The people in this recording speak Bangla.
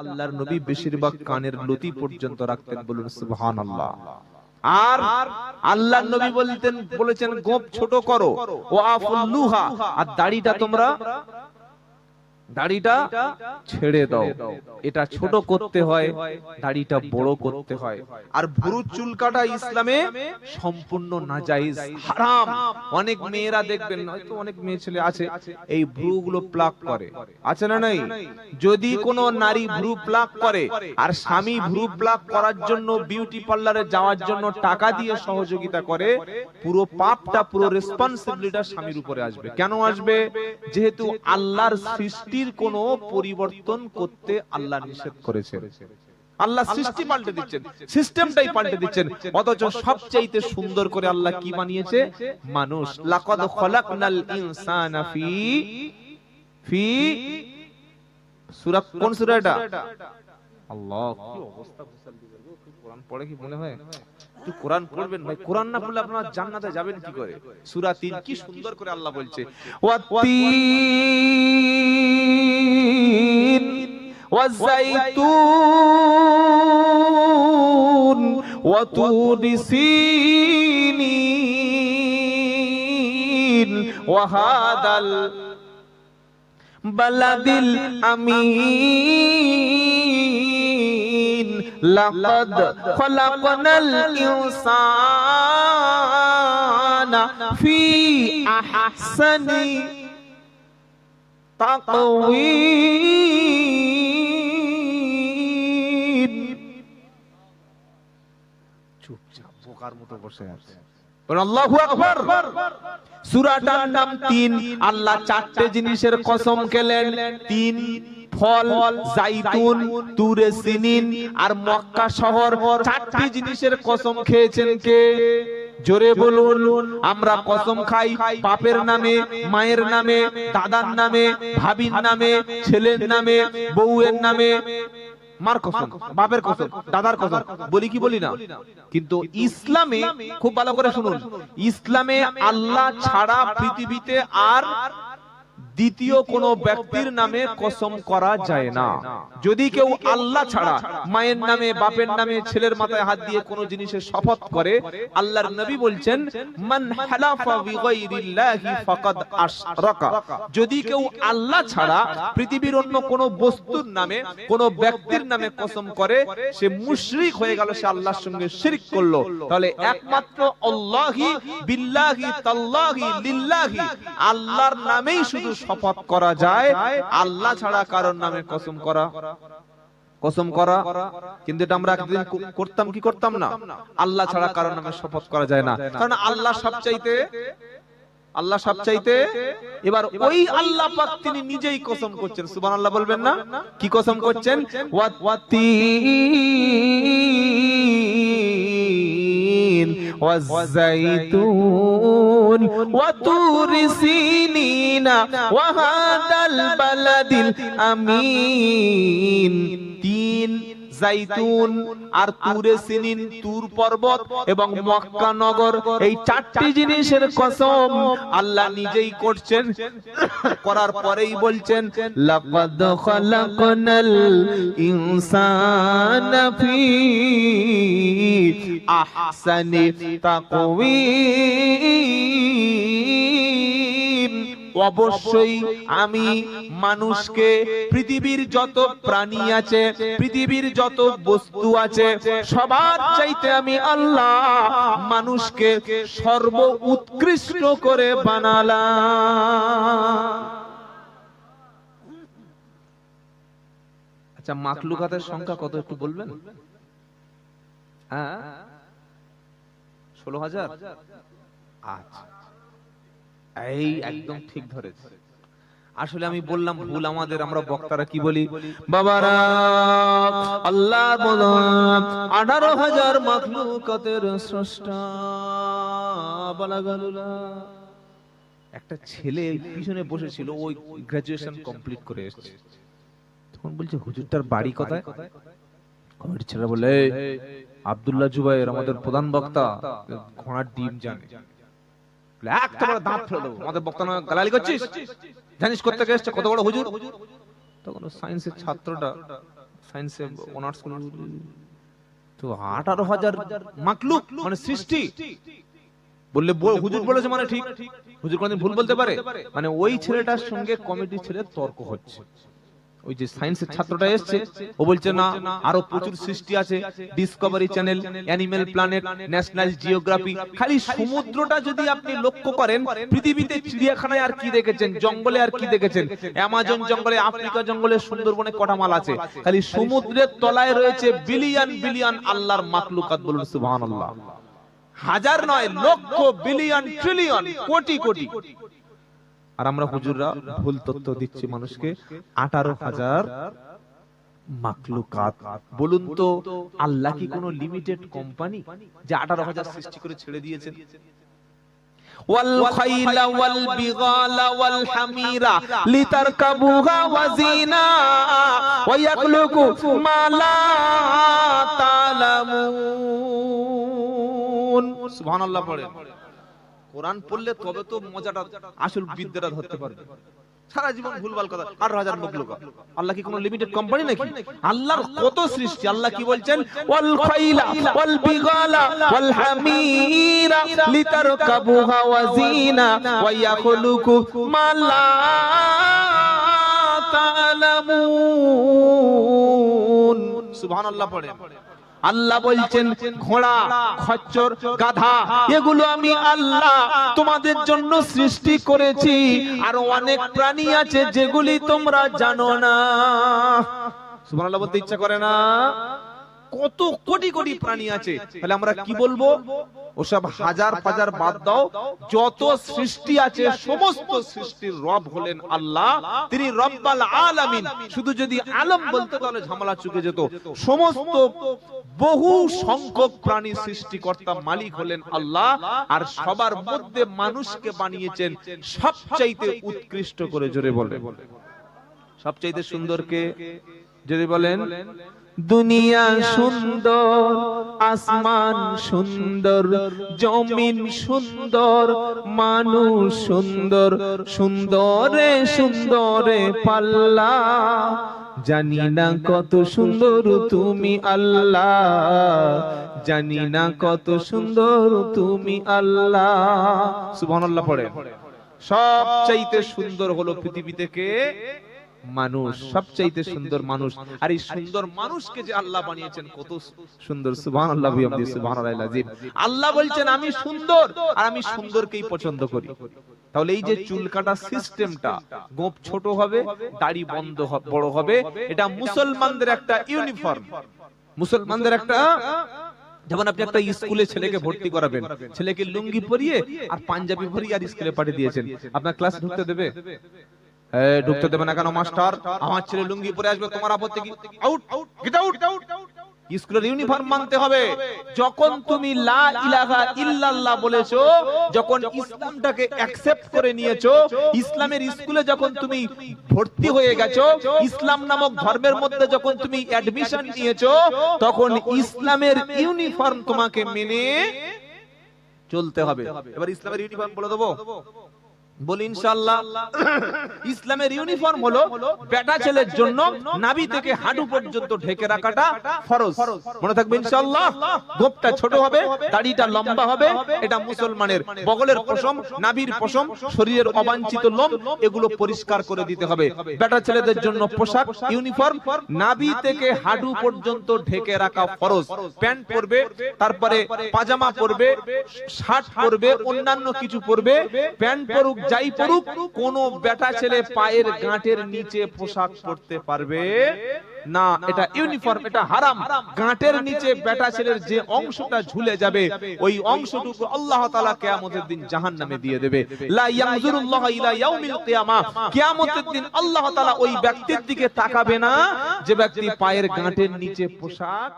আল্লাহর নবী বেশিরভাগ কানের লতি পর্যন্ত রাখতেন বলুন সুবহানাল্লাহ। আর আল্লাহর নবী বলতেন বলেছেন গোপ ছোট করো ও আফুল্লুহা আর দাড়িটা তোমরা দাড়িটা ছেড়ে দাও। এটা ছোট করতে হয়, দাড়িটা বড় করতে হয়। আর ভুরু চুল কাটা ইসলামে সম্পূর্ণ নাজাইজ, হারাম। অনেক মেয়েরা দেখবেন, হয়তো অনেক মেয়ে ছেলে আছে, এই ভ্রুগুলো প্লাক করে। আছে না নাই? যদি কোনো নারী ভ্রু প্লাক করে, আর স্বামী ভ্রু প্লাক করার জন্য বিউটি পার্লারে যাওয়ার জন্য টাকা দিয়ে সহযোগিতা করে, পুরো পাপটা, পুরো রেসপন্সিবিলিটিটা স্বামীর উপরে আসবে। কেন আসবে? যেহেতু আল্লাহর সৃষ্টির কোনো পরিবর্তন করতে আল্লাহ নিষেধ করেছেন। আল্লাহ সৃষ্টি পাল্টে দিচ্ছেন, সিস্টেমটাই পাল্টে দিচ্ছেন। অথচ সবচাইতে সুন্দর করে আল্লাহ কি বানিয়েছে? মানুষ, লাকাদ খলাকনাল ইনসানা ফি ফি? সূরা কোন সূরা এটা? আল্লাহ, কি অবস্থা কোরআন পড়ে কি মনে হয়? একটু কোরআন পড়বেন ভাই, কোরআন না পড়লে আপনারা জান্নাতে যাবেন কি করে? সূরা 3 কি সুন্দর করে আল্লাহ বলছে। ওয়াত্তিন والزيتون وطور سينين وهذا البلد الأمين لقد خلقنا الإنسان في أحسن تقويم চুপচাপ, বোকার মতো বসে আছে। আল্লাহু আকবার! সূরাটার নাম 3 আল্লাহ চারটে জিনিসের কসম খেলেন। তিন, ফল, জাইতুন, তুরে সিনিন আর মক্কা শহর। চারটি জিনিসের কসম খেয়েছেন কে? জোরে বলুন, আমরা কসম খাই বাপের নামে, মায়ের নামে, দাদার নামে, ভাবির নামে, ছেলের নামে, বউয়ের নামে মার কসম বাপের কসম দাদার কসম বলি কি বলি না? কিন্তু ইসলামে খুব ভালো করে শুনুন ইসলামে আল্লাহ ছাড়া পৃথিবীতে আর দ্বিতীয় কোন ব্যক্তির নামে কসম করা যায় না। যদি কেউ আল্লাহ ছাড়া মায়ের নামে বাপের নামে ছেলের মাথায় হাত দিয়ে কোনো জিনিসের শপথ করে আল্লাহর নবী বলছেন মান হালাফা বিগাইরিল্লাহি ফাকাদ আশরাকা। যদি কেউ আল্লাহ ছাড়া পৃথিবীর অন্য কোন বস্তুর নামে কোন ব্যক্তির নামে কসম করে সে মুশরিক হয়ে গেল সে আল্লাহর সঙ্গে শিরক করল। তাহলে একমাত্র আল্লাহি বিল্লাহি তাল্লাহি লিল্লাহি আল্লাহর নামেই শুধু শপথ করা যায়, আল্লাহ ছাড়া কারোর নামে কসম করা। কসম করা? কিন্তু এটা আমরা একদিন করতাম, কি করতাম না? আল্লাহ ছাড়া কারোর নামে শপথ করা যায় না। কারণ আল্লাহ সবচাইতে আল্লাহ সবচাইতে এবার ওই আল্লাহ পাক তিনি নিজেই কসম করছেন। সুবহানাল্লাহ বলবেন না? কি কসম করছেন? ওয়াতিন والزيتون وطور سينين وهذا البلد الأمين তিন জাইতুন আর তুরে সিনিন, তুর পর্বত এবং মক্কা নগর, এই চারটি জিনিসের কসম আল্লাহ নিজেই করছেন। করার পরেই বলছেন, লাকাদ খালাকনাল ইনসানা ফি আহসানি তাকওয়িম। অবশ্যই আমি মানুষকে পৃথিবীর যত প্রাণী আছে, পৃথিবীর যত বস্তু আছে, সবার চাইতে আমি আল্লাহ মানুষকে সর্ব উৎকৃষ্ট করে বানালাম। আচ্ছা মাকলুকাতের সংখ্যা কত একটু বলবেন? হ্যাঁ? ষোলো হাজার? আচ্ছা। এই একদম ঠিক ধরেছে। আসলে আমি বললাম ভুল আমাদের আমরা বক্তারা কি বলি? বাবারা আল্লাহ আঠারো হাজার মাখলুকাতের স্রষ্টা বলা গেল একটা ছেলে পিছনে বসেছিল ওই গ্রাজুয়েশন কমপ্লিট করে এসেছে। তখন বলছে হুজুরটার বাড়ি কোথায়? কমিটি ছেলে বলে "এই, আব্দুল্লাহ জুবাইর আমাদের প্রধান বক্তা ঘোড়ার ডিম জানে। দাঁত ফেলে দেবো। আমাদের বক্তা গালালি করছিস? জানিস করতে কত বড় হুজুর? তখন সায়েন্সের ছাত্রটা, সায়েন্সে অনার্স তো আঠারো হাজার মাকলুক মানে সৃষ্টি। বললে হুজুর বলেছে মানে ঠিক। হুজুর কোনদিন ভুল বলতে পারে? মানে ওই ছেলেটার সঙ্গে কমিটির ছেলে তর্ক হচ্ছে। ওই যে সায়েন্সের ছাত্রটা এসছে ও বলছে না আরও প্রচুর সৃষ্টি আছে Discovery Channel Animal Planet National Geography খালি সমুদ্রটা যদি আপনি লক্ষ্য করেন পৃথিবীতে চিড়িয়াখানায় আর কি দেখেছেন জঙ্গলে আর কি দেখেছেন অ্যামাজন জঙ্গলে আফ্রিকা জঙ্গলে সুন্দরবনে কটা মাল আছে? খালি সমুদ্রের তলায় রয়েছে বিলিয়ন বিলিয়ন আল্লাহর মাকলুকাত বলুন সুবহানাল্লাহ। হাজার নয় লক্ষ বিলিয়ন ট্রিলিয়ন কোটি কোটি। আর আমরা হুজুররা ভুল তথ্য দিচ্ছি মানুষকে আঠারো হাজার মাকলুকাত বলুন তো আল্লাহ কি কোনো লিমিটেড কোম্পানি যে আঠারো হাজার সৃষ্টি করে ছেড়ে দিয়েছেন والخيل والبغال والحمير لتركبوها وزينا ويخلق ما لا تعلمون سبحان الله পড়ে কোরআন পড়লে তবে তো মজাটা আসল বিদ্যাটা ধরতে পারবে। সারা জীবন ভুলভাল কথা। আঠারো হাজার মখলুক আল্লাহ কি কোনো লিমিটেড কোম্পানি নাকি? আল্লাহর কত সৃষ্টি? আল্লাহ কি বলছেন? ওয়াল খাইলা ওয়াল বিগালা, ওয়াল হামিরা, লিতারকাবুহা ওয়া ওয়া ইয়াখলুকু মা তা'লামুন সুবহানাল্লাহ পড়ে আল্লাহ বলছেন, ঘোড়া, খচ্চর, গাধা, এগুলো আমি আল্লাহ তোমাদের জন্য সৃষ্টি করেছি। আর অনেক প্রাণী আছে যেগুলি তোমরা জানো না। সুবহানাল্লাহ বলতে ইচ্ছা করে না? কত কোটি কোটি প্রাণী আছে। তাহলে আমরা কি বলব? ওসব হাজার হাজার বাদ দাও। যত সৃষ্টি আছে সমস্ত সৃষ্টির রব হলেন আল্লাহ। তিনি রব্বাল আলামিন। শুধু যদি আলম বলতে তাহলে ঝামেলা চুকে যেত। সমস্ত বহু সংখ্যক প্রাণী সৃষ্টিকর্তা মালিক হলেন আল্লাহ। আর সবার মধ্যে মানুষকে বানিয়েছেন সবচাইতে উৎকৃষ্ট করে জোরে বলেন। সবচাইতে সুন্দরকে যদি বলেন। দুনিয়া সুন্দর, আসমান সুন্দর, জমিন সুন্দর, মানুষ সুন্দর, সুন্দরে সুন্দরে পাল্লা। জানি না কত সুন্দর তুমি আল্লাহ। জানি না কত সুন্দর তুমি আল্লাহ। সুবহানাল্লাহ পড়ে। সবচাইতে সুন্দর হলো পৃথিবী থেকে মানুষ সবচাইতে সুন্দর মানুষ। আর এই সুন্দর মানুষকে যে আল্লাহ বানিয়েছেন কত সুন্দর সুবহানাল্লাহিল আযীম আল্লাহ বলছেন আমি সুন্দর আর আমি সুন্দরকেই পছন্দ করি। তাহলে এই যে চুল কাটা সিস্টেমটা গোপ ছোট হবে দাড়ি বন্ধ বড় হবে এটা মুসলমানদের একটা ইউনিফর্ম মুসলমানদের একটা যেমন আপনি একটা স্কুলে ছেলেকে ভর্তি করাবেন ছেলেকে লুঙ্গি পরিয়ে আর পাঞ্জাবি পরিয়ে আর স্কুলে পাঠিয়ে দিয়েছেন। আপনার ক্লাস ঢুকতে দেবে। ঢুকতে দেবে না কেন, মাস্টার? আমার ছেলে লুঙ্গি পরে আসবে, তোমার আপত্তি কি? আউট গেট আউট স্কুলের ইউনিফর্ম মানতে হবে। যখন তুমি লা ইলাহা ইল্লাল্লাহ বলেছ, যখন ইসলামটাকে অ্যাকসেপ্ট করে নিয়েছো, ইসলামের স্কুলে যখন তুমি ভর্তি হয়ে গেছো, ইসলাম নামক ধর্মের মধ্যে যখন তুমি অ্যাডমিশন নিয়েছো, তখন ইসলামের ইউনিফর্ম তোমাকে মেনে চলতে হবে। এবার ইসলামের ইউনিফর্ম বলে দেবো। বলি ইনশাআল্লাহ। ইসলামের ইউনিফর্ম হলো বেটা ছেলের জন্য নাভি থেকে হাঁটু পর্যন্ত ঢেকে রাখাটা ফরজ। মনে থাকবে ইনশাআল্লাহ? গোপটা ছোট হবে, দাড়িটা লম্বা হবে, এটা মুসলমানের বগলের পশম, নাভির পশম, শরীরের অবাঞ্ছিত লোম, এগুলো পরিষ্কার করে দিতে হবে। বেটা ছেলেদের জন্য পোশাক, ইউনিফর্ম, নাভি থেকে হাঁটু পর্যন্ত ঢেকে রাখা ফরজ। প্যান্ট পরবে, তারপরে পাজামা পরবে, শার্ট পরবে, অন্যান্য কিছু পরবে, প্যান্ট পরুক যাই পরুক কোন বেটা ছেলে পায়ের গাঁটের নিচে পোশাক পরতে পারবে না। এটা ইউনিফর্ম এটা হারাম। গাঁটের নিচে বেটা ছেলের যে অংশটা ঝুলে যাবে, ওই অংশটুকু আল্লাহ তাআলা কিয়ামতের দিন জাহান্নামে দিয়ে দেবে। কিয়ামতের দিন আল্লাহ তাআলা ওই ব্যক্তির দিকে তাকাবে না যে ব্যক্তি পায়ের গাঁটের নিচে পোশাক